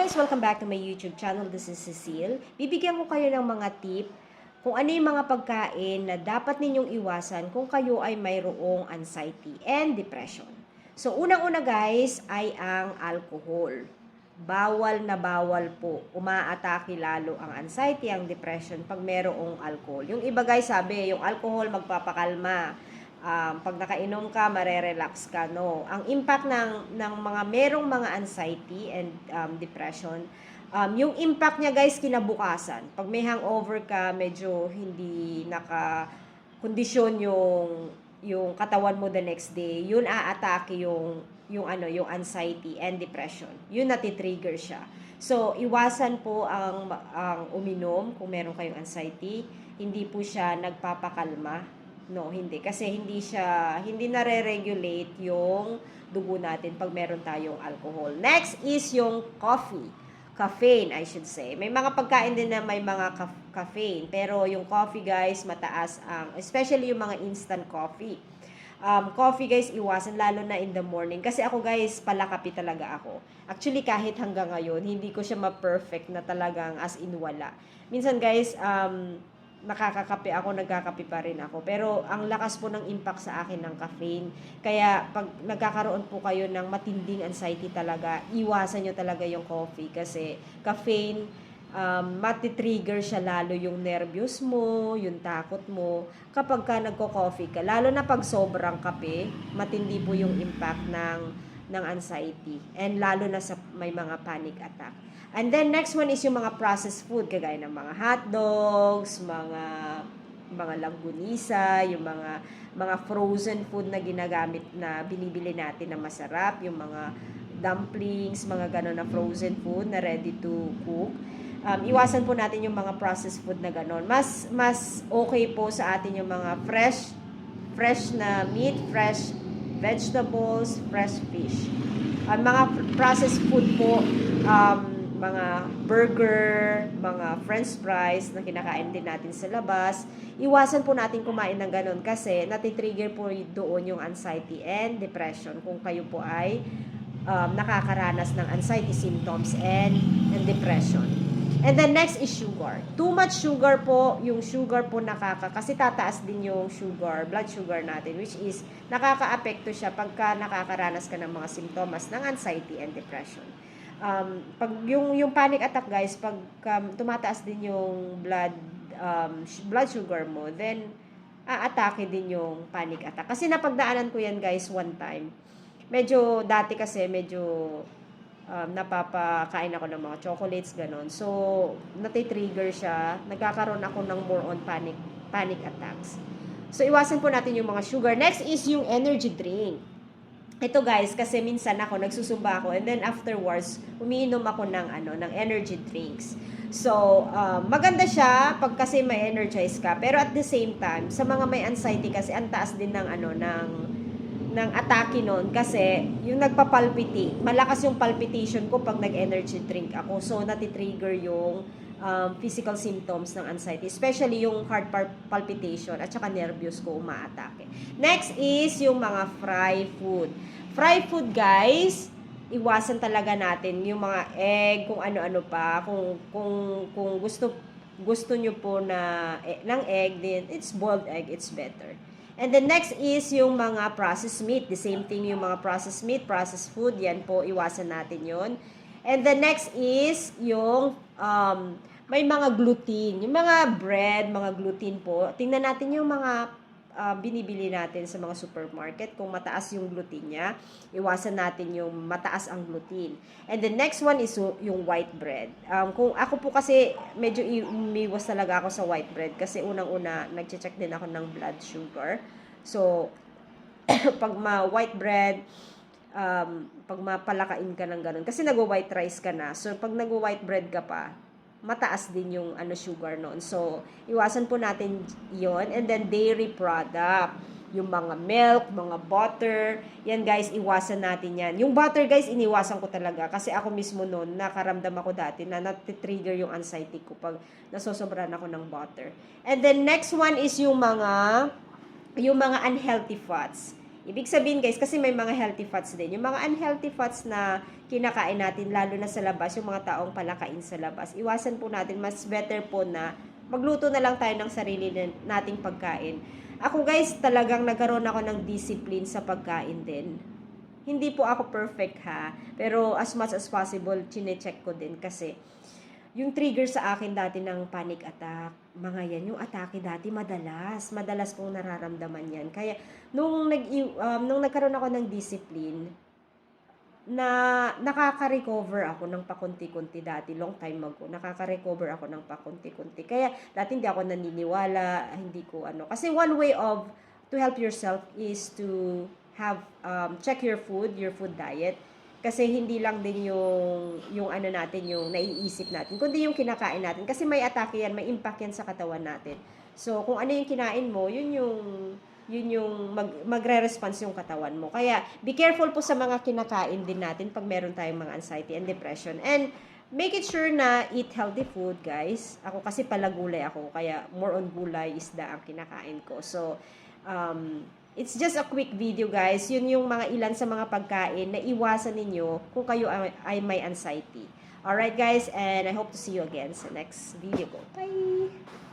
guys! Welcome back to my YouTube channel. This is Cecile. Bibigyan ko kayo ng mga tip kung ano yung mga pagkain na dapat ninyong iwasan kung kayo ay mayroong anxiety and depression. So, unang-una guys ay ang alcohol. Bawal na bawal po. Umaatake lalo ang anxiety, ang depression pag mayroong alcohol. Yung iba guys sabi, yung alcohol magpapakalma um, pag nakainom ka, marerelax ka, no. Ang impact ng, ng mga merong mga anxiety and um, depression, um, yung impact niya guys kinabukasan. Pag may hangover ka, medyo hindi naka kondisyon yung yung katawan mo the next day, yun aatake yung yung ano, yung anxiety and depression. Yun nati-trigger siya. So, iwasan po ang ang uminom kung meron kayong anxiety. Hindi po siya nagpapakalma No, hindi. Kasi hindi siya, hindi nare-regulate yung dugo natin pag meron tayong alcohol. Next is yung coffee. Caffeine, I should say. May mga pagkain din na may mga ca- caffeine. Pero yung coffee, guys, mataas ang, especially yung mga instant coffee. Um, coffee, guys, iwasan, lalo na in the morning. Kasi ako, guys, palakapi talaga ako. Actually, kahit hanggang ngayon, hindi ko siya ma-perfect na talagang as in wala. Minsan, guys, um, nakakakape ako, nagkakape pa rin ako. Pero ang lakas po ng impact sa akin ng caffeine. Kaya pag nagkakaroon po kayo ng matinding anxiety talaga, iwasan nyo talaga yung coffee kasi caffeine, um, matitrigger siya lalo yung nervyos mo, yung takot mo kapag ka nagko-coffee ka. Lalo na pag sobrang kape, matindi po yung impact ng ng anxiety and lalo na sa may mga panic attack. And then next one is yung mga processed food kagaya ng mga hot dogs, mga mga langgunisa, yung mga mga frozen food na ginagamit na binibili natin na masarap, yung mga dumplings, mga gano'n na frozen food na ready to cook. Um, iwasan po natin yung mga processed food na gano'n. Mas mas okay po sa atin yung mga fresh fresh na meat, fresh vegetables, fresh fish. Ang mga processed food po, um, mga burger, mga french fries na kinakain din natin sa labas, iwasan po natin kumain ng ganun kasi natitrigger po doon yung anxiety and depression kung kayo po ay um, nakakaranas ng anxiety symptoms and, and depression. And then next is sugar. Too much sugar po, yung sugar po nakaka, kasi tataas din yung sugar, blood sugar natin, which is nakaka-apekto siya pagka nakakaranas ka ng mga simptomas ng anxiety and depression. Um, pag yung, yung panic attack guys, pag um, tumataas din yung blood, um, blood sugar mo, then aatake din yung panic attack. Kasi napagdaanan ko yan guys one time. Medyo dati kasi medyo um, napapakain ako ng mga chocolates, ganon. So, natitrigger siya. Nagkakaroon ako ng more on panic, panic attacks. So, iwasan po natin yung mga sugar. Next is yung energy drink. Ito guys, kasi minsan ako, nagsusumba ako, and then afterwards, umiinom ako ng, ano, ng energy drinks. So, um, maganda siya pag kasi may energize ka. Pero at the same time, sa mga may anxiety kasi, ang taas din ng, ano, ng, ng atake nun kasi yung nagpapalpitate, malakas yung palpitation ko pag nag-energy drink ako. So, natitrigger yung um, physical symptoms ng anxiety, especially yung heart palpitation at saka nervyos ko umaatake. Next is yung mga fry food. Fry food, guys, iwasan talaga natin yung mga egg, kung ano-ano pa, kung kung kung gusto gusto nyo po na eh, ng egg din, it's boiled egg, it's better. And the next is yung mga processed meat. The same thing yung mga processed meat, processed food. Yan po, iwasan natin yon. And the next is yung um, may mga gluten. Yung mga bread, mga gluten po. Tingnan natin yung mga uh, binibili natin sa mga supermarket. Kung mataas yung gluten niya, iwasan natin yung mataas ang gluten. And the next one is yung white bread. Um, kung ako po kasi medyo umiwas talaga ako sa white bread kasi unang-una nagche-check din ako ng blood sugar. So, pag ma white bread, um, pag mapalakain ka ng ganun. Kasi nag-white rice ka na. So, pag nag-white bread ka pa, mataas din yung ano sugar noon. So, iwasan po natin 'yon and then dairy product, yung mga milk, mga butter, yan guys, iwasan natin yan. Yung butter guys, iniwasan ko talaga kasi ako mismo noon, nakaramdam ako dati na natitrigger yung anxiety ko pag nasosobran ako ng butter. And then next one is yung mga yung mga unhealthy fats. Ibig sabihin guys, kasi may mga healthy fats din. Yung mga unhealthy fats na kinakain natin, lalo na sa labas, yung mga taong palakain sa labas, iwasan po natin, mas better po na magluto na lang tayo ng sarili na- nating pagkain. Ako guys, talagang nagkaroon ako ng discipline sa pagkain din. Hindi po ako perfect ha, pero as much as possible, chine-check ko din kasi yung trigger sa akin dati ng panic attack, mga yan, yung atake dati madalas, madalas kong nararamdaman yan. Kaya nung nag um, nung nagkaroon ako ng discipline na nakaka-recover ako ng pakunti-kunti dati long time ago. Nakaka-recover ako ng pakunti-kunti. Kaya dati hindi ako naniniwala, hindi ko ano. Kasi one way of to help yourself is to have um, check your food, your food diet kasi hindi lang din yung yung ano natin yung naiisip natin kundi yung kinakain natin. Kasi may atake yan may impact yan sa katawan natin. So kung ano yung kinain mo yun yung yun yung mag, magre-response yung katawan mo. Kaya be careful po sa mga kinakain din natin pag meron tayong mga anxiety and depression. And make it sure na eat healthy food guys. Ako kasi pala gulay ako kaya more on gulay isda ang kinakain ko. So um, It's just a quick video guys. Yun yung mga ilan sa mga pagkain na iwasan ninyo kung kayo ay, ay may anxiety. Alright guys, and I hope to see you again sa next video ko. Bye!